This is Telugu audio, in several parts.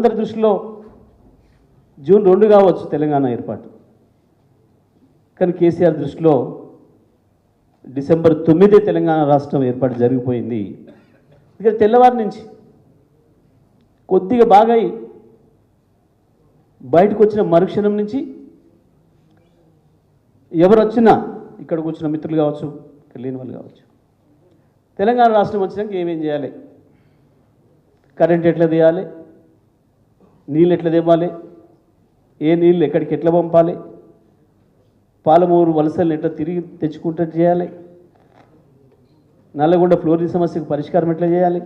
అందరి దృష్టిలో జూన్ రెండు కావచ్చు తెలంగాణ ఏర్పాటు. కానీ కేసీఆర్ దృష్టిలో డిసెంబర్ తొమ్మిదే తెలంగాణ రాష్ట్రం ఏర్పాటు జరిగిపోయింది. ఇక్కడ తెల్లవారి నుంచి కొద్దిగా బాగా అయి బయటకు వచ్చిన మరుక్షణం నుంచి ఎవరు వచ్చినా ఇక్కడికి వచ్చిన మిత్రులు కావచ్చు ఇక్కడ లేని వాళ్ళు కావచ్చు. తెలంగాణ రాష్ట్రం వచ్చినాక ఏమేం చేయాలి? కరెంట్ ఎట్లా తీయాలి? నీళ్ళు ఎట్లా తెవ్వాలి ఏ నీళ్ళు ఎక్కడికి ఎట్లా పంపాలి? పాలమూరు వలసలు ఎట్లా తిరిగి తెచ్చుకుంటే చేయాలి? నల్లగొండ ఫ్లోరిన్ సమస్యకు పరిష్కారం ఎట్లా చేయాలి?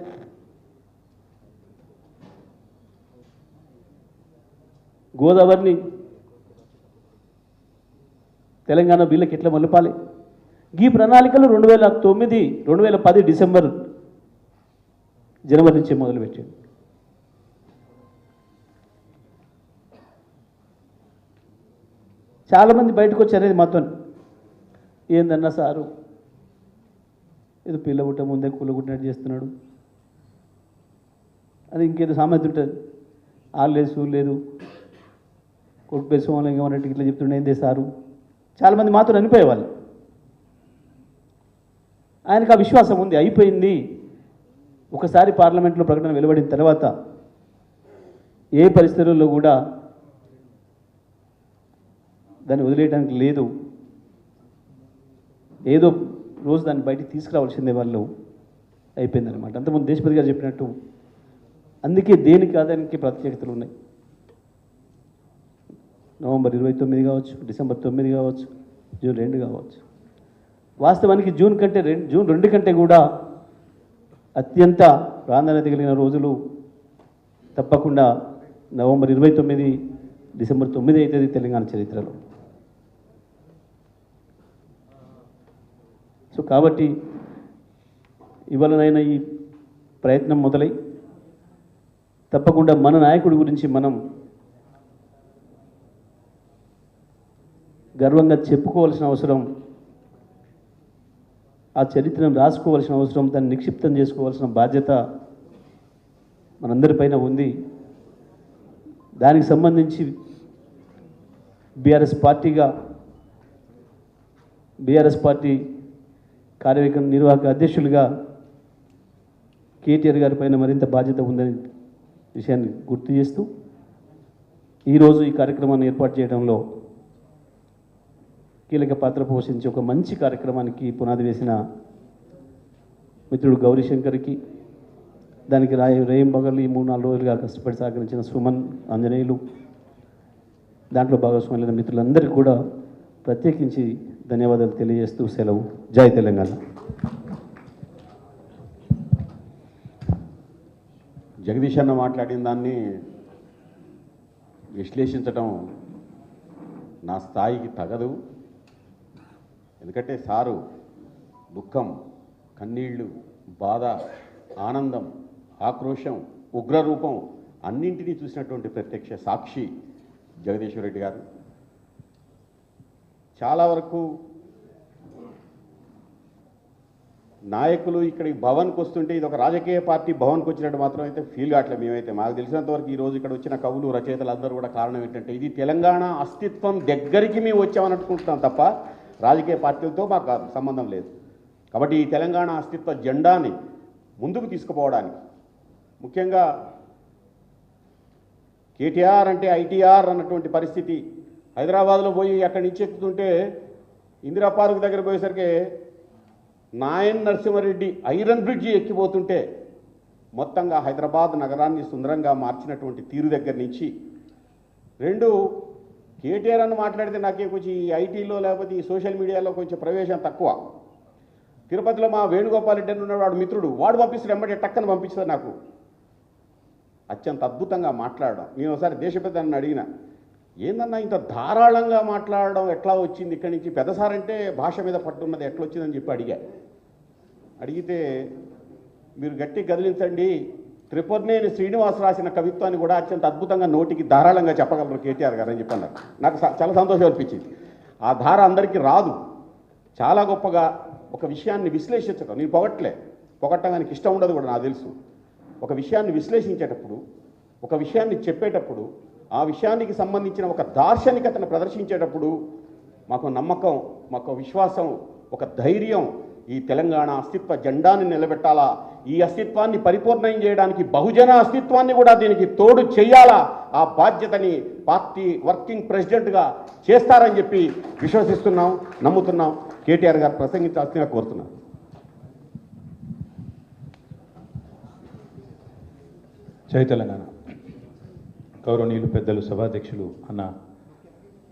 గోదావరిని తెలంగాణ బిల్లుకి ఎట్లా మలుపాలి? ఈ ప్రణాళికలు రెండు వేల తొమ్మిది రెండు వేల పది డిసెంబర్ జనవరి నుంచి మొదలుపెట్టాడు చాలామంది బయటకు వచ్చారు మాతో ఏందన్నా సారు? ఏదో పిల్లగుట్ట ముందే కూలగుట్టినట్టు చేస్తున్నాడు. అది ఇంకేదో సామెత ఉంటుంది. ఆలు లేదు సూలు లేదు. కొడుకు పేరు సోమలింగం అన్నట్టు ఇట్లా చెప్తుండే ఏందే సారు? చాలామంది మాత్రం అనిపోయేవాళ్ళు ఆయనకు ఆ విశ్వాసం ఉంది అయిపోయింది. ఒకసారి పార్లమెంట్లో ప్రకటన వెలువడిన తర్వాత ఏ పరిస్థితుల్లో కూడా దాన్ని వదిలేయడానికి లేదు. ఏదో రోజు దాన్ని బయటికి తీసుకురావాల్సిందే వాళ్ళు. అయిపోయిందనమాట అంతకుముందు దేశపతి గారు చెప్పినట్టు అందుకే దేనికి ఆదాయానికి ప్రత్యేకతలు ఉన్నాయి. నవంబర్ ఇరవై తొమ్మిది కావచ్చు డిసెంబర్ తొమ్మిది కావచ్చు జూన్ రెండు కావచ్చు. వాస్తవానికి జూన్ కంటే రెండు జూన్ రెండు కంటే కూడా అత్యంత ప్రాధాన్యత కలిగిన రోజులు తప్పకుండా నవంబర్ ఇరవై తొమ్మిది డిసెంబర్ తొమ్మిది అవుతుంది తెలంగాణ చరిత్రలో. సో కాబట్టి ఇవాళనైనా ఈ ప్రయత్నం మొదలై తప్పకుండా మన నాయకుడి గురించి మనం గర్వంగా చెప్పుకోవాల్సిన అవసరం ఆ చరిత్రను రాసుకోవాల్సిన అవసరం దాన్ని నిక్షిప్తం చేసుకోవాల్సిన బాధ్యత మనందరిపైన ఉంది. దానికి సంబంధించి బీఆర్ఎస్ పార్టీగా బీఆర్ఎస్ పార్టీ కార్యవర్గ నిర్వాహక అధ్యక్షులుగా కేటీఆర్ గారి పైన మరింత బాధ్యత ఉందని విషయాన్ని గుర్తు చేస్తూ ఈరోజు ఈ కార్యక్రమాన్ని ఏర్పాటు చేయడంలో కీలక పాత్ర పోషించి ఒక మంచి కార్యక్రమానికి పునాది వేసిన మిత్రుడు గౌరీశంకర్కి దానికి రాయ రేయం బగల్ ఈ మూడు నాలుగు రోజులుగా కష్టపడి సహకరించిన సుమన్ ఆంజనేయులు దాంట్లో భాగస్వాములైన మిత్రులందరికీ కూడా ప్రత్యేకించి ధన్యవాదాలు తెలియజేస్తూ సెలవు. జై తెలంగాణ. జగదీష్ అన్న మాట్లాడిన దాన్ని విశ్లేషించటం నా స్థాయికి తగదు. ఎందుకంటే సారు దుఃఖం కన్నీళ్ళు బాధ ఆనందం ఆక్రోశం ఉగ్రరూపం అన్నింటినీ చూసినటువంటి ప్రత్యక్ష సాక్షి జగదీశ్వర్ రెడ్డి గారు. చాలా వరకు నాయకులు ఇక్కడ ఈ భవన్కి వస్తుంటే ఇది ఒక రాజకీయ పార్టీ భవన్కి వచ్చినట్టు మాత్రం అయితే ఫీల్ కావట్లేదు మేమైతే. మాకు తెలిసినంత వరకు ఈ రోజు ఇక్కడ వచ్చిన కవులు రచయితలు అందరూ కూడా కారణం ఏంటంటే ఇది తెలంగాణ అస్తిత్వం దగ్గరికి మేము వచ్చామని అనుకుంటున్నాం తప్ప రాజకీయ పార్టీలతో మాకు సంబంధం లేదు. కాబట్టి ఈ తెలంగాణ అస్తిత్వ జెండాని ముందుకు తీసుకుపోవడానికి ముఖ్యంగా కేటీఆర్ అంటే ఐటీఆర్ అన్నటువంటి పరిస్థితి హైదరాబాద్లో పోయి అక్కడి నుంచి ఎక్కుతుంటే ఇందిరా పార్క్ దగ్గర పోయేసరికి నాయన్ నరసింహారెడ్డి ఐరన్ బ్రిడ్జి ఎక్కిపోతుంటే మొత్తంగా హైదరాబాద్ నగరాన్ని సుందరంగా మార్చినటువంటి తీరు దగ్గర నుంచి రెండు కేటీఆర్ అని మాట్లాడితే నాకే కొంచెం ఈ ఐటీలో లేకపోతే ఈ సోషల్ మీడియాలో కొంచెం ప్రవేశం తక్కువ. తిరుపతిలో మా వేణుగోపాల్ రెడ్డి అని ఉన్నాడు వాడు మిత్రుడు. వాడు పంపిస్తాడు ఎమ్మటే టక్కన పంపించాడు నాకు. అత్యంత అద్భుతంగా మాట్లాడడం. నేను ఒకసారి దేశపెద్ద అని అడిగిన ఏందన్నా ఇంత ధారాళంగా మాట్లాడడం ఎట్లా వచ్చింది? ఇక్కడి నుంచి పెద్దసార్ అంటే భాష మీద పట్టున్నది ఎట్లా వచ్చిందని చెప్పి అడిగా. అడిగితే మీరు గట్టి గదిలించండి. త్రిపుర్నేని శ్రీనివాస్ రాసిన కవిత్వాన్ని కూడా అత్యంత అద్భుతంగా నోటికి ధారాళంగా చెప్పగలరు కేటీఆర్ గారు అని చెప్పన్నారు. నాకు స- చాలా సంతోషం అనిపించింది. ఆ ధార అందరికీ రాదు. చాలా గొప్పగా ఒక విషయాన్ని విశ్లేషించడం నేను పొగట్లే. పొగట్టడానికి ఇష్టం ఉండదు కూడా నాకు తెలుసు. ఒక విషయాన్ని విశ్లేషించేటప్పుడు ఒక విషయాన్ని చెప్పేటప్పుడు ఆ విషయానికి సంబంధించిన ఒక దార్శనికతను ప్రదర్శించేటప్పుడు మాకు నమ్మకం మాకు విశ్వాసం ఒక ధైర్యం ఈ తెలంగాణ అస్తిత్వ జెండాని నిలబెట్టాలా? ఈ అస్తిత్వాన్ని పరిపూర్ణం చేయడానికి బహుజన అస్తిత్వాన్ని కూడా దీనికి తోడు చేయాలా? ఆ బాధ్యతని పార్టీ వర్కింగ్ ప్రెసిడెంట్గా చేస్తారని చెప్పి విశ్వసిస్తున్నాం నమ్ముతున్నాం. కేటీఆర్ గారు ప్రసంగించాల్సిందిగా కోరుతున్నాం. జై తెలంగాణ. గౌరవనీయులు పెద్దలు సభాధ్యక్షులు అన్న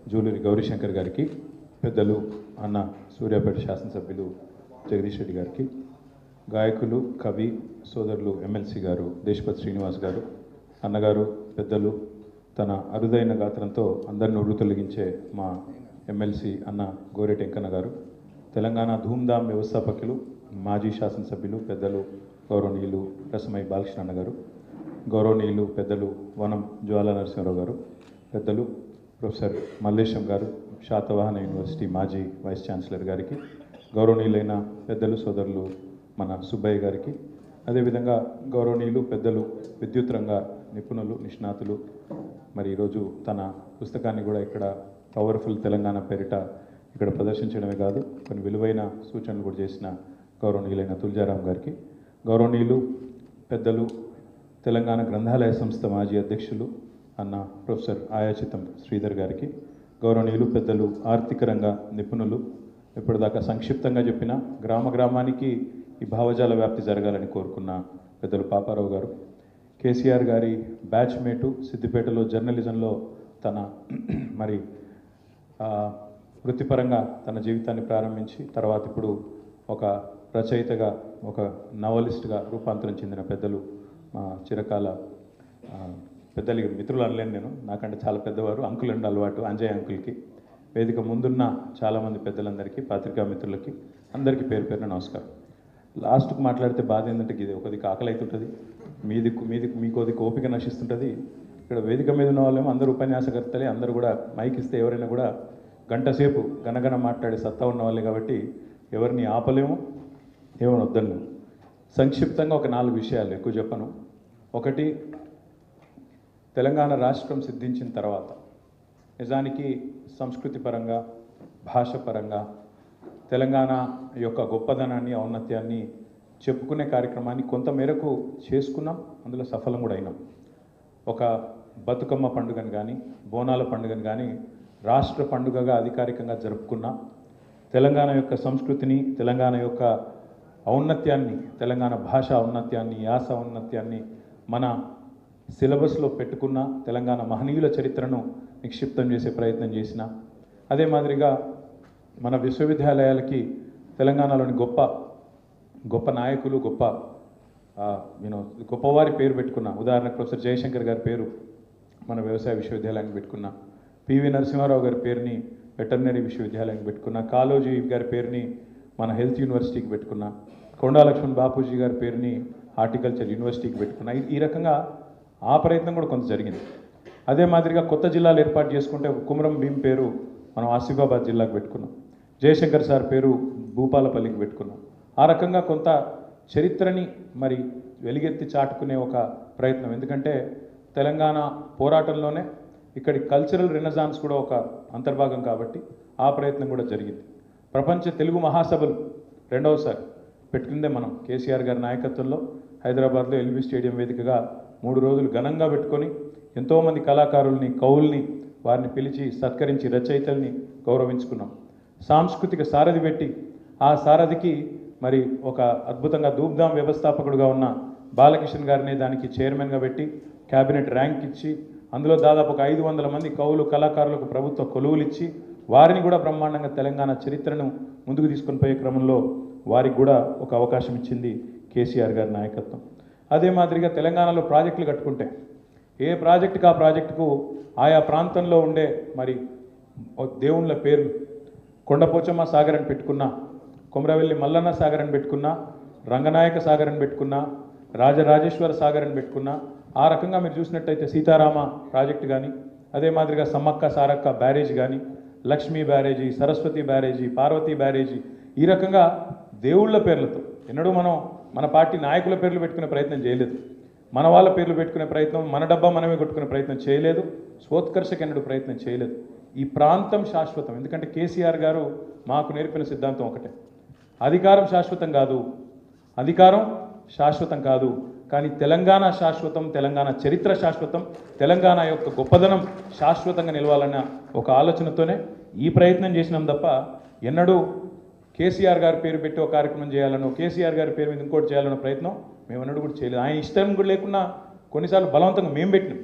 జూలూరి గౌరీశంకర్ గారికి పెద్దలు అన్న సూర్యాపేట శాసనసభ్యులు జగదీష్ రెడ్డి గారికి గాయకులు కవి సోదరులు ఎమ్మెల్సీ గారు దేశపతి శ్రీనివాస్ గారు అన్నగారు పెద్దలు తన అరుదైన గాత్రంతో అందరిని ఉర్రు తొలగించే మా ఎమ్మెల్సీ అన్న గోరెటి టెంకన్న గారు తెలంగాణ ధూమ్ధామ్ వ్యవస్థాపకులు మాజీ శాసనసభ్యులు పెద్దలు గౌరవనీయులు రసమై బాలకృష్ణ గారు గౌరవనీయులు పెద్దలు వనం జ్వాల నరసింహరావు గారు పెద్దలు ప్రొఫెసర్ మల్లేశం గారు శాతవాహన యూనివర్సిటీ మాజీ వైస్ ఛాన్సలర్ గారికి గౌరవనీయులైన పెద్దలు సోదరులు మన సుబ్బయ్య గారికి అదేవిధంగా గౌరవనీయులు పెద్దలు విద్యుత్ రంగ నిపుణులు నిష్ణాతులు. మరి ఈరోజు తన పుస్తకాన్ని కూడా ఇక్కడ పవర్ఫుల్ తెలంగాణ పేరిట ఇక్కడ ప్రదర్శించడమే కాదు కొన్ని విలువైన సూచనలు కూడా చేసిన గౌరవనీయులైన తులజారాం గారికి. గౌరవనీయులు పెద్దలు తెలంగాణ గ్రంథాలయ సంస్థ మాజీ అధ్యక్షులు అన్న ప్రొఫెసర్ ఆయాచితం శ్రీధర్ గారికి గౌరవనీయులు పెద్దలు ఆర్థిక రంగ నిపుణులు ఇప్పటిదాకా సంక్షిప్తంగా చెప్పిన గ్రామ గ్రామానికి ఈ భావజాల వ్యాప్తి జరగాలని కోరుకున్న పెద్దలు పాపారావు గారు. కేసీఆర్ గారి బ్యాచ్ మేటు సిద్దిపేటలో జర్నలిజంలో తన మరి వృత్తిపరంగా తన జీవితాన్ని ప్రారంభించి తర్వాత ఇప్పుడు ఒక రచయితగా ఒక నవలిస్ట్గా రూపాంతరం చెందిన పెద్దలు చిరకాల పెద్దలకి మిత్రులు అనలేను నేను. నాకంటే చాలా పెద్దవారు అంకుల్ అండి అలవాటు అంజయ్ అంకుల్కి. వేదిక ముందున్న చాలామంది పెద్దలందరికీ పత్రికా మిత్రులకి అందరికీ పేరు పేరున నమస్కారం. లాస్ట్కి మాట్లాడితే బాధ ఏంటంటే ఇది ఒకది ఆకలి అవుతుంటుంది మీది మీది మీకోది ఓపిక నశిస్తుంటుంది. ఇక్కడ వేదిక మీద ఉన్న వాళ్ళేమో అందరూ ఉపన్యాసకర్తలే అందరూ కూడా మైక్ ఇస్తే ఎవరైనా కూడా గంట సేపు గనగన మాట్లాడే సత్తా ఉన్న వాళ్ళే కాబట్టి ఎవరిని ఆపలేము ఏమని వద్దను సంక్షిప్తంగా ఒక నాలుగు విషయాలు ఎక్కువ చెప్పను. ఒకటి తెలంగాణ రాష్ట్రం సిద్ధించిన తర్వాత నిజానికి సంస్కృతి పరంగా భాష పరంగా తెలంగాణ యొక్క గొప్పదనాన్ని ఔన్నత్యాన్ని చెప్పుకునే కార్యక్రమాన్ని కొంత మేరకు చేసుకున్నాం. అందులో సఫలం కూడా అయినాం. ఒక బతుకమ్మ పండుగను కానీ బోనాల పండుగను కానీ రాష్ట్ర పండుగగా అధికారికంగా జరుపుకున్నాం తెలంగాణ యొక్క సంస్కృతిని తెలంగాణ యొక్క ఔన్నత్యాన్ని తెలంగాణ భాష ఔన్నత్యాన్ని యాస ఔన్నత్యాన్ని మన సిలబస్లో పెట్టుకున్న తెలంగాణ మహనీయుల చరిత్రను నిక్షిప్తం చేసే ప్రయత్నం చేసిన. అదే మాదిరిగా మన విశ్వవిద్యాలయాలకి తెలంగాణలోని గొప్ప గొప్ప నాయకులు గొప్ప నేను గొప్పవారి పేరు పెట్టుకున్న ఉదాహరణకు ప్రొఫెసర్ జయశంకర్ గారి పేరు మన వ్యవసాయ విశ్వవిద్యాలయానికి పెట్టుకున్న పివి నరసింహారావు గారి పేరుని వెటర్నరీ విశ్వవిద్యాలయానికి పెట్టుకున్న కాలోజీ గారి పేరుని మన హెల్త్ యూనివర్సిటీకి పెట్టుకున్న కొండా లక్ష్మణ్ బాపూజీ గారి పేరుని హార్టికల్చర్ యూనివర్సిటీకి పెట్టుకున్నా. ఈ- రకంగా ఆ ప్రయత్నం కూడా కొంత జరిగింది. అదే మాదిరిగా కొత్త జిల్లాలు ఏర్పాటు చేసుకుంటే కుమరం భీం పేరు మనం ఆసిఫాబాద్ జిల్లాకు పెట్టుకున్నాం. జయశంకర్ సార్ పేరు భూపాలపల్లికి పెట్టుకున్నాం. ఆ రకంగా కొంత చరిత్రని మరి వెలుగెత్తి చాటుకునే ఒక ప్రయత్నం. ఎందుకంటే తెలంగాణ పోరాటంలోనే ఇక్కడి కల్చరల్ రినజాన్స్ కూడా ఒక అంతర్భాగం కాబట్టి ఆ ప్రయత్నం కూడా జరిగింది. ప్రపంచ తెలుగు మహాసభలు రెండవసారి పెట్టుకుందే మనం కేసీఆర్ గారి నాయకత్వంలో. హైదరాబాద్లో ఎల్బీ స్టేడియం వేదికగా మూడు రోజులు ఘనంగా పెట్టుకొని ఎంతోమంది కళాకారుల్ని కవుల్ని వారిని పిలిచి సత్కరించి రచయితల్ని గౌరవించుకున్నాం. సాంస్కృతిక సారథి పెట్టి ఆ సారథికి మరి ఒక అద్భుతంగా ధూమ్ధామ్ వ్యవస్థాపకుడుగా ఉన్న బాలకిషన్ గారిని దానికి చైర్మన్గా పెట్టి క్యాబినెట్ ర్యాంక్ ఇచ్చి అందులో దాదాపు ఒక ఐదు వందల మంది కవులు కళాకారులకు ప్రభుత్వ కొలువులు ఇచ్చి వారిని కూడా బ్రహ్మాండంగా తెలంగాణ చరిత్రను ముందుకు తీసుకొని పోయే క్రమంలో వారికి కూడా ఒక అవకాశం ఇచ్చింది కేసీఆర్ గారి నాయకత్వం. అదే మాదిరిగా తెలంగాణలో ప్రాజెక్టులు కట్టుకుంటే ఏ ప్రాజెక్టుకి ఆ ప్రాజెక్టుకు ఆయా ప్రాంతంలో ఉండే మరి దేవుళ్ళ పేర్లు కొండపోచమ్మ సాగర్ అని పెట్టుకున్నా కొమరవెల్లి మల్లన్న సాగర్ అని పెట్టుకున్నా రంగనాయక సాగర్ అని పెట్టుకున్నా రాజరాజేశ్వర సాగర్ అని పెట్టుకున్నా ఆ రకంగా మీరు చూసినట్టయితే సీతారామ ప్రాజెక్టు కానీ అదే మాదిరిగా సమ్మక్క సారక్క బ్యారేజ్ కానీ లక్ష్మీ బ్యారేజీ సరస్వతి బ్యారేజీ పార్వతీ బ్యారేజీ ఈ రకంగా దేవుళ్ళ పేర్లతో ఎన్నడూ మనం మన పార్టీ నాయకుల పేర్లు పెట్టుకునే ప్రయత్నం చేయలేదు. మన వాళ్ళ పేర్లు పెట్టుకునే ప్రయత్నం మన డబ్బా మనమే కొట్టుకునే ప్రయత్నం చేయలేదు. స్వోత్కర్షకెన్నడు ప్రయత్నం చేయలేదు. ఈ ప్రాంతం శాశ్వతం. ఎందుకంటే కేసీఆర్ గారు మాకు నేర్పిన సిద్ధాంతం ఒకటే. అధికారం శాశ్వతం కాదు. అధికారం శాశ్వతం కాదు. కానీ తెలంగాణ శాశ్వతం తెలంగాణ చరిత్ర శాశ్వతం తెలంగాణ యొక్క గొప్పదనం శాశ్వతంగా నిలవాలన్న ఒక ఆలోచనతోనే ఈ ప్రయత్నం చేసినాం తప్ప ఎన్నడూ కేసీఆర్ గారి పేరు పెట్టి ఒక కార్యక్రమం చేయాలనో కేసీఆర్ గారి పేరు మీద ఇంకోటి చేయాలన్న ప్రయత్నం మేము అన్నట్టు కూడా చేయలేదు. ఆయన ఇష్టం కూడా లేకున్నా కొన్నిసార్లు బలవంతంగా మేము పెట్టినాం.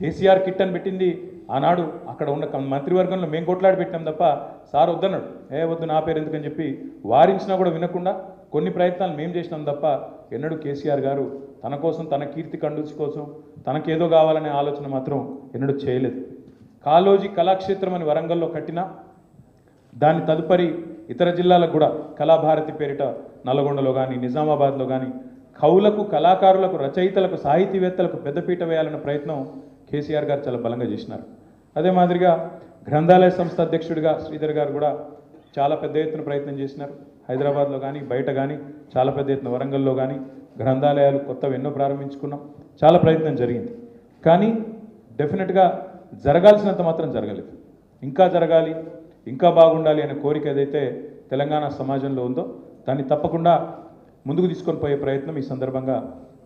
కేసీఆర్ కిట్ అని పెట్టింది. ఆనాడు అక్కడ ఉన్న మంత్రివర్గంలో మేము కొట్లాడి పెట్టాం తప్ప సార్ వద్దన్నాడు. ఏ వద్దు నా పేరు ఎందుకని చెప్పి వారించినా కూడా వినకుండా కొన్ని ప్రయత్నాలు మేము చేసినాం తప్ప ఎన్నడూ కేసీఆర్ గారు తన కోసం తన కీర్తి కండూచి కోసం తనకేదో కావాలనే ఆలోచన మాత్రం ఎన్నడూ చేయలేదు. కాలోజీ కళాక్షేత్రం అని వరంగల్లో కట్టినా దాని తదుపరి ఇతర జిల్లాలకు కూడా కళాభారతి పేరిట నల్గొండలో కానీ నిజామాబాద్లో కానీ కవులకు కళాకారులకు రచయితలకు సాహితీవేత్తలకు పెద్దపీట వేయాలన్న ప్రయత్నం కేసీఆర్ గారు చాలా బలంగా చేసినారు. అదే మాదిరిగా గ్రంథాలయ సంస్థ అధ్యక్షుడిగా శ్రీధర్ గారు కూడా చాలా పెద్ద ఎత్తున ప్రయత్నం చేసినారు. హైదరాబాద్లో కానీ బయట కానీ చాలా పెద్ద ఎత్తున వరంగల్లో కానీ గ్రంథాలయాలు కొత్తవి ఎన్నో ప్రారంభించుకున్నాం. చాలా ప్రయత్నం జరిగింది. కానీ డెఫినెట్గా జరగాల్సినంత మాత్రం జరగలేదు. ఇంకా జరగాలి. ఇంకా బాగుండాలి అనే కోరిక ఏదైతే తెలంగాణ సమాజంలో ఉందో దాన్ని తప్పకుండా ముందుకు తీసుకొని పోయే ప్రయత్నం ఈ సందర్భంగా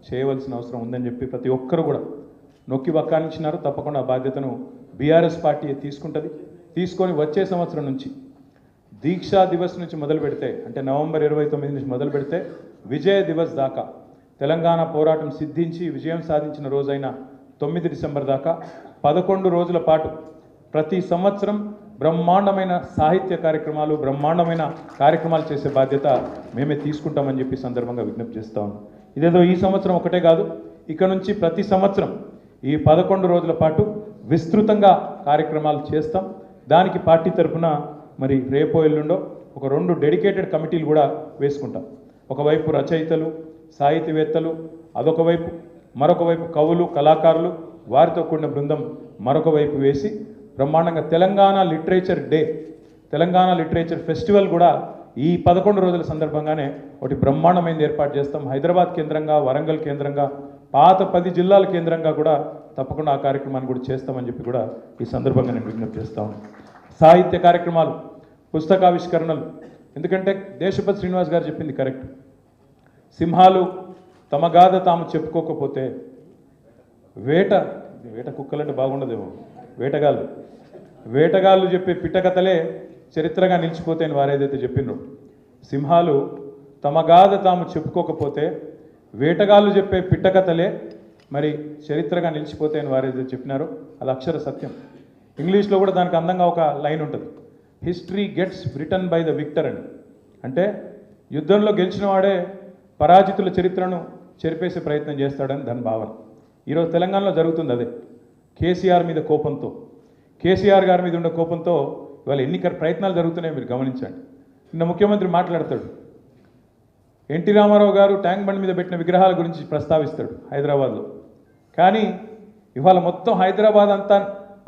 చేయవలసిన అవసరం ఉందని చెప్పి ప్రతి ఒక్కరు కూడా నొక్కి వక్కానించినారు తప్పకుండా ఆ బాధ్యతను బీఆర్ఎస్ పార్టీ తీసుకుంటుంది. తీసుకొని వచ్చే సంవత్సరం నుంచి దీక్షా దివస్ నుంచి మొదలు పెడితే అంటే నవంబర్ ఇరవై తొమ్మిది నుంచి మొదలు పెడితే విజయ దివస్ దాకా తెలంగాణ పోరాటం సిద్ధించి విజయం సాధించిన రోజైన తొమ్మిది డిసెంబర్ దాకా పదకొండు రోజుల పాటు ప్రతి సంవత్సరం బ్రహ్మాండమైన సాహిత్య కార్యక్రమాలు బ్రహ్మాండమైన కార్యక్రమాలు చేసే బాధ్యత మేమే తీసుకుంటామని చెప్పి సందర్భంగా విజ్ఞప్తి చేస్తా ఉన్నాం. ఇదేదో ఈ సంవత్సరం ఒకటే కాదు ఇక్కడ నుంచి ప్రతి సంవత్సరం ఈ పదకొండు రోజుల పాటు విస్తృతంగా కార్యక్రమాలు చేస్తాం. దానికి పార్టీ తరఫున మరి రేపో ఎల్లుండో ఒక రెండు డెడికేటెడ్ కమిటీలు కూడా వేసుకుంటాం. ఒకవైపు రచయితలు సాహితీవేత్తలు అదొక వైపు మరొక వైపు కవులు కళాకారులు వారితో కూడిన బృందం మరొక వైపు వేసి బ్రహ్మాండంగా Telangana literature day Telangana literature festival కూడా ఈ పదకొండు రోజుల సందర్భంగానే ఒకటి బ్రహ్మాండమైనది ఏర్పాటు చేస్తాం. హైదరాబాద్ కేంద్రంగా వరంగల్ కేంద్రంగా పాత పది జిల్లాల కేంద్రంగా కూడా తప్పకుండా ఆ కార్యక్రమాన్ని కూడా చేస్తామని చెప్పి కూడా ఈ సందర్భంగా నేను విజ్ఞప్తి చేస్తాను సాహిత్య కార్యక్రమాలు పుస్తకావిష్కరణలు ఎందుకంటే దేశపతి శ్రీనివాస్ గారు చెప్పింది కరెక్ట్. సింహాలు తమ గాథ తాము చెప్పుకోకపోతే వేట వేట కుక్కలంటే బాగుండదేమో. వేటగాళ్ళు. వేటగాళ్ళు చెప్పే పిట్టకథలే చరిత్రగా నిలిచిపోతాయని వారేదైతే చెప్పినో. సింహాలు తమ గాథ తాము చెప్పుకోకపోతే వేటగాళ్ళు చెప్పే పిట్టకథలే మరి చరిత్రగా నిలిచిపోతాయని వారేదైతే చెప్పినారో అది అక్షర సత్యం. ఇంగ్లీష్లో కూడా దానికి అందంగా ఒక లైన్ ఉంటుంది. History gets written by the victor అని. అంటే యుద్ధంలో గెలిచిన వాడే పరాజితుల చరిత్రను చెరిపేసే ప్రయత్నం చేస్తాడని దాని భావన. ఈరోజు తెలంగాణలో జరుగుతుంది అదే. కేసీఆర్ మీద కోపంతో కేసీఆర్ గారి మీద ఉన్న కోపంతో ఇవాళ ఎన్నికల ప్రయత్నాలు జరుగుతున్నాయి మీరు గమనించండి. నిన్న ముఖ్యమంత్రి మాట్లాడతాడు. ఎన్టీ రామారావు గారు ట్యాంక్ బండ్ మీద పెట్టిన విగ్రహాల గురించి ప్రస్తావిస్తాడు హైదరాబాద్లో. కానీ ఇవాళ మొత్తం హైదరాబాద్ అంతా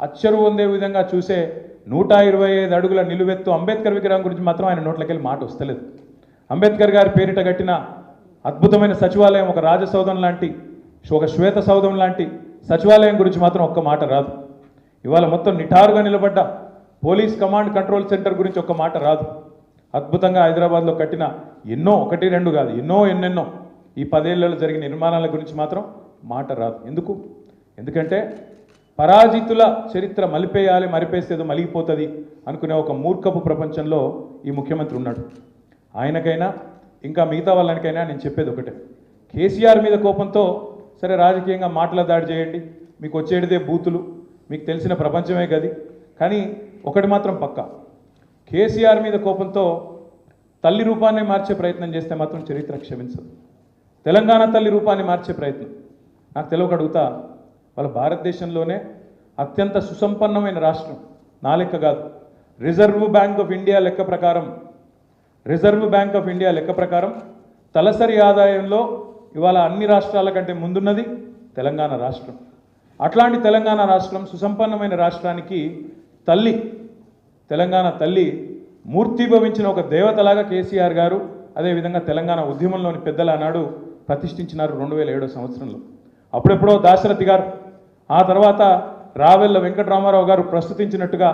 అచ్చరు పొందే విధంగా చూసే నూట ఇరవై ఐదు అడుగుల నిలువెత్తు అంబేద్కర్ విగ్రహం గురించి మాత్రం ఆయన నోట్లకెళ్ళి మాట వస్తలేదు. అంబేద్కర్ గారి పేరిట కట్టిన అద్భుతమైన సచివాలయం ఒక రాజసౌధం లాంటి ఒక శ్వేత సౌధం లాంటి సచివాలయం గురించి మాత్రం ఒక్క మాట రాదు. ఇవాళ మొత్తం నిఠారుగా నిలబడ్డ పోలీస్ కమాండ్ కంట్రోల్ సెంటర్ గురించి ఒక్క మాట రాదు. అద్భుతంగా హైదరాబాద్లో కట్టిన ఎన్నో ఒకటి రెండు కాదు ఎన్నో ఎన్నెన్నో ఈ పదేళ్ళలో జరిగిన నిర్మాణాల గురించి మాత్రం మాట రాదు. ఎందుకు? ఎందుకంటే పరాజితుల చరిత్ర మలిపేయాలి మరిపేసేదో మలిగిపోతుంది అనుకునే ఒక మూర్ఖపు ప్రపంచంలో ఈ ముఖ్యమంత్రి ఉన్నాడు. ఆయనకైనా ఇంకా మిగతా వాళ్ళనికైనా నేను చెప్పేది ఒకటే. కేసీఆర్ మీద కోపంతో సరే రాజకీయంగా మాటల దాడి చేయండి. మీకు వచ్చేటిదే బూతులు. మీకు తెలిసిన ప్రపంచమే గది. కానీ ఒకటి మాత్రం పక్కా. కేసీఆర్ మీద కోపంతో తల్లి రూపాన్ని మార్చే ప్రయత్నం చేస్తే మాత్రం చరిత్ర క్షమించదు. తెలంగాణ తల్లి రూపాన్ని మార్చే ప్రయత్నం. నాకు తెలియక అడుగుతా వాళ్ళ భారతదేశంలోనే అత్యంత సుసంపన్నమైన రాష్ట్రం. నా లెక్క కాదు. రిజర్వ్ బ్యాంక్ ఆఫ్ ఇండియా లెక్క ప్రకారం రిజర్వ్ బ్యాంక్ ఆఫ్ ఇండియా లెక్క ప్రకారం తలసరి ఆదాయంలో ఇవాళ అన్ని రాష్ట్రాల కంటే ముందున్నది తెలంగాణ రాష్ట్రం. అట్లాంటి తెలంగాణ రాష్ట్రం సుసంపన్నమైన రాష్ట్రానికి తల్లి తెలంగాణ తల్లి మూర్తిభవించిన ఒక దేవతలాగా కేసీఆర్ గారు అదేవిధంగా తెలంగాణ ఉద్యమంలోని పెద్దల ఆనాడు ప్రతిష్ఠించినారు రెండు వేల ఏడో సంవత్సరంలో. అప్పుడెప్పుడో దాశరథి గారు ఆ తర్వాత రావెల్ల వెంకటరామారావు గారు ప్రస్తుతించినట్టుగా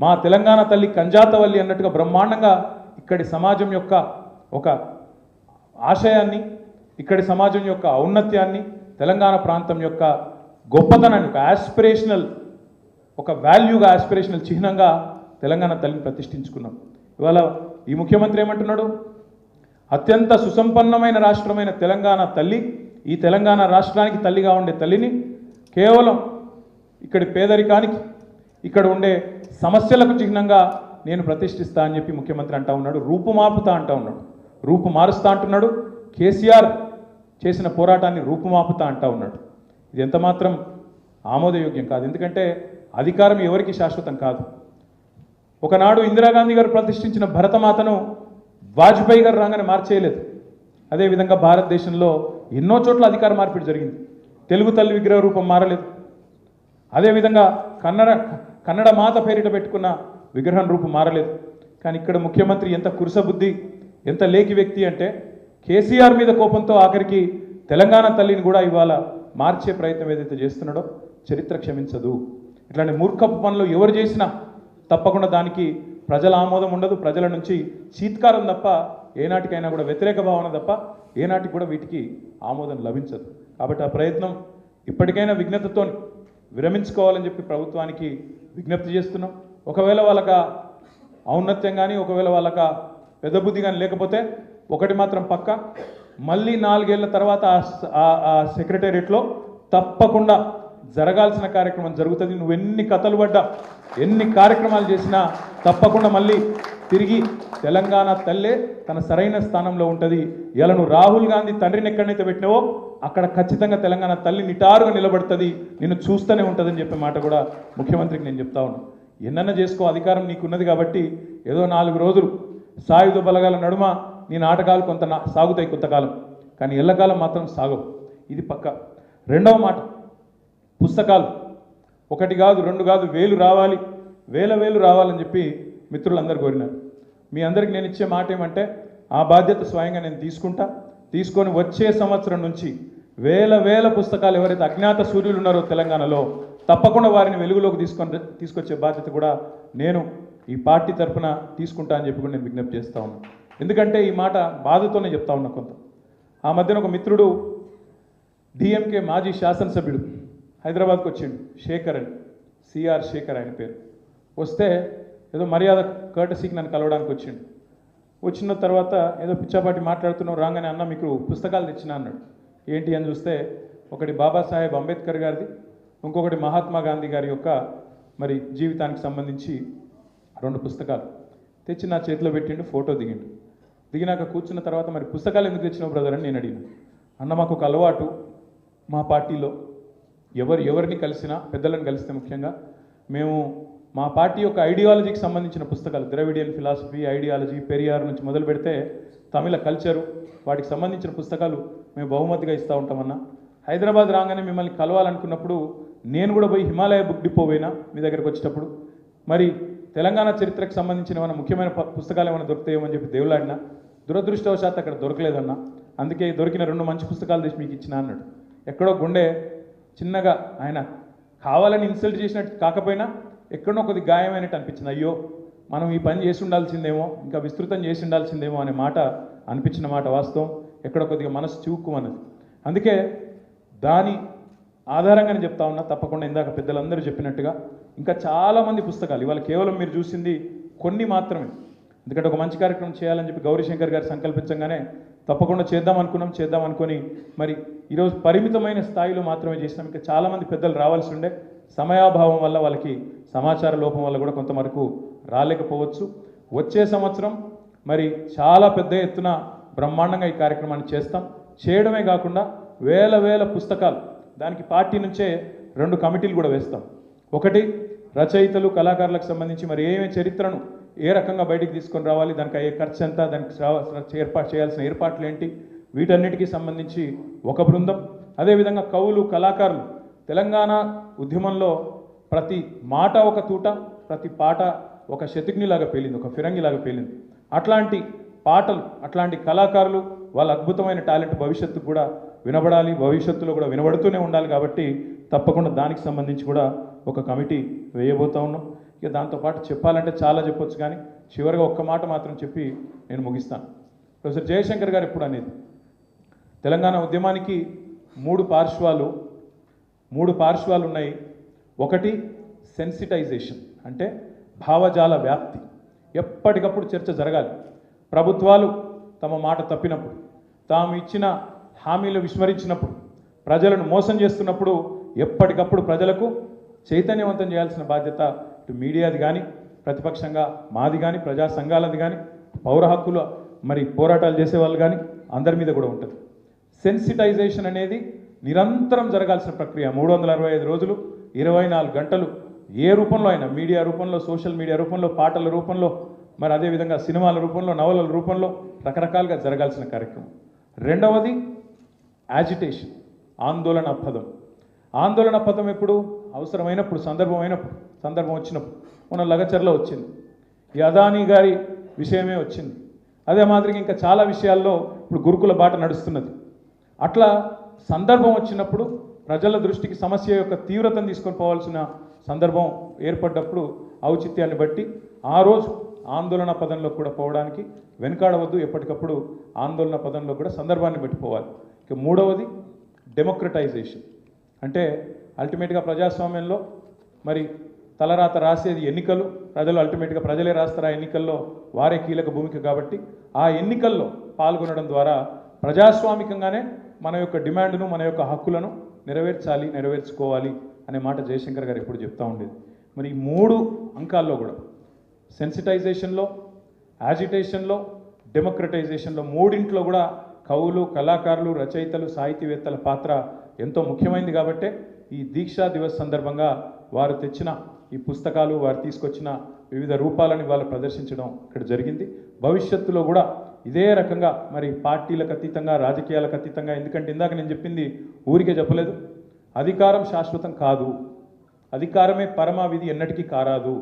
మా తెలంగాణ తల్లి కంజాతవల్లి అన్నట్టుగా బ్రహ్మాండంగా ఇక్కడి సమాజం యొక్క ఒక ఆశయాన్ని ఇక్కడి సమాజం యొక్క ఔన్నత్యాన్ని తెలంగాణ ప్రాంతం యొక్క గొప్పతనాన్ని ఒక ఆస్పిరేషనల్ ఒక వాల్యూగా ఆస్పిరేషనల్ చిహ్నంగా తెలంగాణ తల్లిని ప్రతిష్ఠించుకున్నాం. ఇవాళ ఈ ముఖ్యమంత్రి ఏమంటున్నాడు? అత్యంత సుసంపన్నమైన రాష్ట్రమైన తెలంగాణ తల్లి ఈ తెలంగాణ రాష్ట్రానికి తల్లిగా ఉండే తల్లిని కేవలం ఇక్కడి పేదరికానికి ఇక్కడ ఉండే సమస్యలకు చిహ్నంగా నేను ప్రతిష్ఠిస్తా అని చెప్పి ముఖ్యమంత్రి అంటా ఉన్నాడు రూపుమాపుతా అంటా ఉన్నాడు. రూపు మారుస్తా అంటున్నాడు. కేసీఆర్ చేసిన పోరాటాన్ని రూపుమాపుతా అంటా ఉన్నాడు. ఇది ఎంతమాత్రం ఆమోదయోగ్యం కాదు. ఎందుకంటే అధికారం ఎవరికి శాశ్వతం కాదు. ఒకనాడు ఇందిరాగాంధీ గారు ప్రతిష్ఠించిన భరతమాతను వాజ్పేయి గారు రాగానే మార్చేయలేదు. అదేవిధంగా భారతదేశంలో ఎన్నో చోట్ల అధికార మార్పిడి జరిగింది. తెలుగు తల్లి విగ్రహ రూపం మారలేదు. అదేవిధంగా కన్నడ కన్నడ మాత పేరిట పెట్టుకున్న విగ్రహం రూపం మారలేదు. కానీ ఇక్కడ ముఖ్యమంత్రి ఎంత కురుసబుద్ధి ఎంత లేకి వ్యక్తి అంటే కేసీఆర్ మీద కోపంతో ఆఖరికి తెలంగాణ తల్లిని కూడా ఇవాళ మార్చే ప్రయత్నం ఏదైతే చేస్తున్నాడో చరిత్ర క్షమించదు. ఇట్లాంటి మూర్ఖపు పనులు ఎవరు చేసినా తప్పకుండా దానికి ప్రజల ఆమోదం ఉండదు ప్రజల నుంచి చీత్కారం తప్ప ఏనాటికైనా కూడా వ్యతిరేక భావన తప్ప ఏనాటికి కూడా వీటికి ఆమోదం లభించదు. కాబట్టి ఆ ప్రయత్నం ఇప్పటికైనా విఘ్నతతో విరమించుకోవాలని చెప్పి ప్రభుత్వానికి విజ్ఞప్తి చేస్తున్నాం. ఒకవేళ వాళ్ళక ఔన్నత్యం కానీ ఒకవేళ వాళ్ళక పెద్ద బుద్ధి కానీ లేకపోతే ఒకటి మాత్రం పక్క. మళ్ళీ నాలుగేళ్ళ తర్వాత ఆ సెక్రటేరియట్లో తప్పకుండా జరగాల్సిన కార్యక్రమం జరుగుతుంది. నువ్వు ఎన్ని కథలు పడ్డా ఎన్ని కార్యక్రమాలు చేసినా తప్పకుండా మళ్ళీ తిరిగి తెలంగాణ తల్లే తన సరైన స్థానంలో ఉంటుంది. ఇలా నువ్వు రాహుల్ గాంధీ తండ్రిని ఎక్కడైతే పెట్టినావో అక్కడ ఖచ్చితంగా తెలంగాణ తల్లి నిటారుగా నిలబడుతుంది. నిన్ను చూస్తూనే ఉంటుందని చెప్పే మాట కూడా ముఖ్యమంత్రికి నేను చెప్తా ఉన్నాను ఎన్నన్నా చేసుకో అధికారం నీకున్నది కాబట్టి ఏదో నాలుగు రోజులు సాయుధ బలగాల నడుమ నీ నాటకాలు కొంత సాగుతాయి కొంతకాలం కానీ ఎల్లకాలం మాత్రం సాగవు. ఇది పక్క. రెండవ మాట పుస్తకాలు. ఒకటి కాదు రెండు కాదు వేలు రావాలి. వేల వేలు రావాలని చెప్పి మిత్రులందరూ కోరినారు. మీ అందరికి నేను ఇచ్చే మాట ఏమంటే ఆ బాధ్యత స్వయంగా నేను తీసుకుంటా. తీసుకొని వచ్చే సంవత్సరం నుంచి వేల వేల పుస్తకాలు ఎవరైతే అజ్ఞాత సూర్యులు ఉన్నారో తెలంగాణలో తప్పకుండా వారిని వెలుగులోకి తీసుకొని తీసుకొచ్చే బాధ్యత కూడా నేను ఈ పార్టీ తరఫున తీసుకుంటా అని చెప్పి కూడా నేను విజ్ఞప్తి చేస్తా ఉన్నాను ఎందుకంటే ఈ మాట బాధతోనే చెప్తా ఉన్నా కొంత. ఆ మధ్యన ఒక మిత్రుడు డిఎంకే మాజీ శాసనసభ్యుడు హైదరాబాద్కి వచ్చిండు. శేఖర్ అని. సిఆర్ శేఖర్ ఆయన పేరు. వస్తే ఏదో మర్యాద కర్టసీకి నన్ను కలవడానికి వచ్చిండు. వచ్చిన తర్వాత ఏదో పిచ్చాపాటి మాట్లాడుతున్నావు రాగానే అన్న మీకు పుస్తకాలు తెచ్చిన అన్నాడు. ఏంటి అని చూస్తే ఒకటి బాబాసాహెబ్ అంబేద్కర్ గారిది ఇంకొకటి మహాత్మా గాంధీ గారి యొక్క మరి జీవితానికి సంబంధించి రెండు పుస్తకాలు. తెచ్చి నా చేతిలో పెట్టిండు ఫోటో దిగిండు. దిగినాక కూర్చున్న తర్వాత మరి పుస్తకాలు ఎందుకు తెచ్చినావు బ్రదర్ అని నేను అడిగిన. అన్న మాకు ఒక అలవాటు. మా పార్టీలో ఎవరు ఎవరిని కలిసినా పెద్దలను కలిస్తే ముఖ్యంగా మేము మా పార్టీ యొక్క ఐడియాలజీకి సంబంధించిన పుస్తకాలు ద్రవిడియన్ ఫిలాసఫీ ఐడియాలజీ పెరియార్ నుంచి మొదలు పెడితే తమిళ కల్చరు వాటికి సంబంధించిన పుస్తకాలు మేము బహుమతిగా ఇస్తూ ఉంటామన్నా హైదరాబాద్ రాగానే మిమ్మల్ని కలవాలనుకున్నప్పుడు నేను కూడా పోయి హిమాలయ బుక్ డిపో పోయినా మీ దగ్గరకు వచ్చేటప్పుడు. మరి తెలంగాణ చరిత్రకు సంబంధించిన ఏమైనా ముఖ్యమైన పుస్తకాలు ఏమైనా దొరుకుతాయేమని చెప్పి దేవులాడినా దురదృష్టవశాత్ అక్కడ దొరకలేదన్నా. అందుకే దొరికిన రెండు మంచి పుస్తకాలు తెచ్చి మీకు ఇచ్చిన అన్నాడు. ఎక్కడో గుండె చిన్నగా ఆయన కావాలని ఇన్సల్ట్ చేసినట్టు కాకపోయినా ఎక్కడో కొద్ది గాయమైనట్టు అనిపించింది. అయ్యో మనం ఈ పని చేసి ఉండాల్సిందేమో ఇంకా విస్తృతం చేసి ఉండాల్సిందేమో అనే మాట అనిపించిన మాట వాస్తవం. ఎక్కడ కొద్దిగా మనసు చూక్కుమన్నది అందుకే దాని ఆధారంగా నేను చెప్తా ఉన్నా తప్పకుండా ఇందాక పెద్దలందరూ చెప్పినట్టుగా. ఇంకా చాలామంది పుస్తకాలు ఇవాళ కేవలం మీరు చూసింది కొన్ని మాత్రమే. ఎందుకంటే ఒక మంచి కార్యక్రమం చేయాలని చెప్పి గౌరీశంకర్ గారు సంకల్పించగానే తప్పకుండా చేద్దాం అనుకున్నాం చేద్దాం అనుకొని మరి ఈరోజు పరిమితమైన స్థాయిలో మాత్రమే చేసినాం. ఇంకా చాలామంది పెద్దలు రావాల్సి ఉండే సమయాభావం వల్ల వాళ్ళకి సమాచార లోపం వల్ల కూడా కొంతవరకు రాలేకపోవచ్చు. వచ్చే సంవత్సరం మరి చాలా పెద్ద ఎత్తున బ్రహ్మాండంగా ఈ కార్యక్రమాన్ని చేస్తాం. చేయడమే కాకుండా వేల వేల పుస్తకాలు దానికి పార్టీ నుంచే రెండు కమిటీలు కూడా వేస్తాం. ఒకటి రచయితలు కళాకారులకు సంబంధించి మరి ఏమే చరిత్రను ఏ రకంగా బయటికి తీసుకొని రావాలి దానికి అయ్యే ఖర్చు ఎంత దానికి ఏర్పాటు చేయాల్సిన ఏర్పాట్లు ఏంటి వీటన్నిటికీ సంబంధించి ఒక బృందం. అదేవిధంగా కవులు కళాకారులు తెలంగాణ ఉద్యమంలో ప్రతి మాట ఒక తూట ప్రతి పాట ఒక శతజ్ఞిలాగా పేలింది ఒక ఫిరంగిలాగా పేలింది. అట్లాంటి పాటలు అట్లాంటి కళాకారులు వాళ్ళ అద్భుతమైన టాలెంట్ భవిష్యత్తు కూడా వినబడాలి భవిష్యత్తులో కూడా వినబడుతూనే ఉండాలి కాబట్టి తప్పకుండా దానికి సంబంధించి కూడా ఒక కమిటీ వేయబోతా ఉన్నాం. ఇక దాంతోపాటు చెప్పాలంటే చాలా చెప్పొచ్చు కానీ చివరిగా ఒక్క మాట మాత్రం చెప్పి నేను ముగిస్తాను. ప్రొఫెసర్ జయశంకర్ గారు ఎప్పుడు అనేది? తెలంగాణ ఉద్యమానికి మూడు పార్శ్వాలు మూడు పార్శ్వాలు ఉన్నాయి. ఒకటి సెన్సిటైజేషన్ అంటే భావజాల వ్యాప్తి. ఎప్పటికప్పుడు చర్చ జరగాలి. ప్రభుత్వాలు తమ మాట తప్పినప్పుడు తాము ఇచ్చిన హామీలు విస్మరించినప్పుడు ప్రజలను మోసం చేస్తున్నప్పుడు ఎప్పటికప్పుడు ప్రజలకు చైతన్యవంతం చేయాల్సిన బాధ్యత మీడియాది కానీ ప్రతిపక్షంగా మాది కానీ ప్రజా సంఘాలది కానీ పౌర హక్కుల మరి పోరాటాలు చేసేవాళ్ళు కానీ అందరి మీద కూడా ఉంటుంది. సెన్సిటైజేషన్ అనేది నిరంతరం జరగాల్సిన ప్రక్రియ. మూడు వందల అరవై ఐదు రోజులు ఇరవై నాలుగు గంటలు ఏ రూపంలో అయినా మీడియా రూపంలో సోషల్ మీడియా రూపంలో పాటల రూపంలో మరి అదేవిధంగా సినిమాల రూపంలో నవలల రూపంలో రకరకాలుగా జరగాల్సిన కార్యక్రమం. రెండవది యాజిటేషన్ ఆందోళన పదం ఆందోళన పదం ఎప్పుడు? అవసరమైనప్పుడు సందర్భమైనప్పుడు సందర్భం వచ్చినప్పుడు. మన లగచర్లో వచ్చింది. ఈ అదానీ గారి విషయమే వచ్చింది. అదే మాదిరిగా ఇంకా చాలా విషయాల్లో ఇప్పుడు గురుకుల బాట నడుస్తున్నది. అట్లా సందర్భం వచ్చినప్పుడు ప్రజల దృష్టికి సమస్య యొక్క తీవ్రతను తీసుకొని పోవాల్సిన సందర్భం ఏర్పడ్డప్పుడు ఔచిత్యాన్ని బట్టి ఆ రోజు ఆందోళన పదంలో కూడా పోవడానికి వెనకాడవద్దు. ఎప్పటికప్పుడు ఆందోళన పదంలో కూడా సందర్భాన్ని బట్టి పోవాలి ఇక మూడవది డెమోక్రటైజేషన్. అంటే అల్టిమేట్గా ప్రజాస్వామ్యంలో మరి తలరాత రాసేది ఎన్నికలు. ప్రజలు అల్టిమేట్గా ప్రజలే రాస్తారు ఆ ఎన్నికల్లో. వారే కీలక భూమిక కాబట్టి ఆ ఎన్నికల్లో పాల్గొనడం ద్వారా ప్రజాస్వామికంగానే మన యొక్క డిమాండ్ను మన యొక్క హక్కులను నెరవేర్చాలి నెరవేర్చుకోవాలి అనే మాట జయశంకర్ గారు ఎప్పుడు చెప్తూ ఉండేది. మరి ఈ మూడు అంకాల్లో కూడా సెన్సిటైజేషన్లో యాజిటేషన్లో డెమోక్రటైజేషన్లో మూడింట్లో కూడా కవులు కళాకారులు రచయితలు సాహితీవేత్తల పాత్ర ఎంతో ముఖ్యమైనది కాబట్టే ఈ దీక్షా దివస్ సందర్భంగా వారు తెచ్చిన ఈ పుస్తకాలు వారు తీసుకొచ్చిన వివిధ రూపాలని వాళ్ళు ప్రదర్శించడం ఇక్కడ జరిగింది. భవిష్యత్తులో కూడా ఇదే రకంగా మరి పార్టీలకు అతీతంగా రాజకీయాలకు అతీతంగా ఎందుకంటే ఇందాక నేను చెప్పింది ఊరికే చెప్పలేదు. అధికారం శాశ్వతం కాదు. అధికారమే పరమావిధి ఎన్నటికీ కారాదు.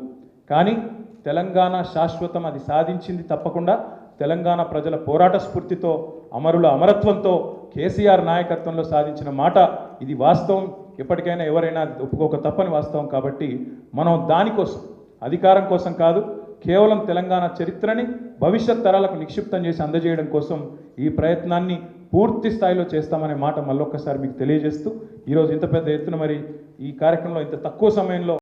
కానీ తెలంగాణ శాశ్వతం అది సాధించింది తప్పకుండా. తెలంగాణ ప్రజల పోరాట స్ఫూర్తితో అమరుల అమరత్వంతో కేసీఆర్ నాయకత్వంలో సాధించిన మాట ఇది వాస్తవం. ఎప్పటికైనా ఎవరైనా ఒప్పుకోక తప్పని వాస్తవం కాబట్టి మనం దానికోసం అధికారం కోసం కాదు కేవలం తెలంగాణ చరిత్రని భవిష్యత్ తరాలకు నిక్షిప్తం చేసి అందజేయడం కోసం ఈ ప్రయత్నాన్ని పూర్తి స్థాయిలో చేస్తామనే మాట మళ్ళొక్కసారి మీకు తెలియజేస్తూ ఈరోజు ఇంత పెద్ద ఎత్తున మరి ఈ కార్యక్రమంలో ఇంత తక్కువ సమయంలో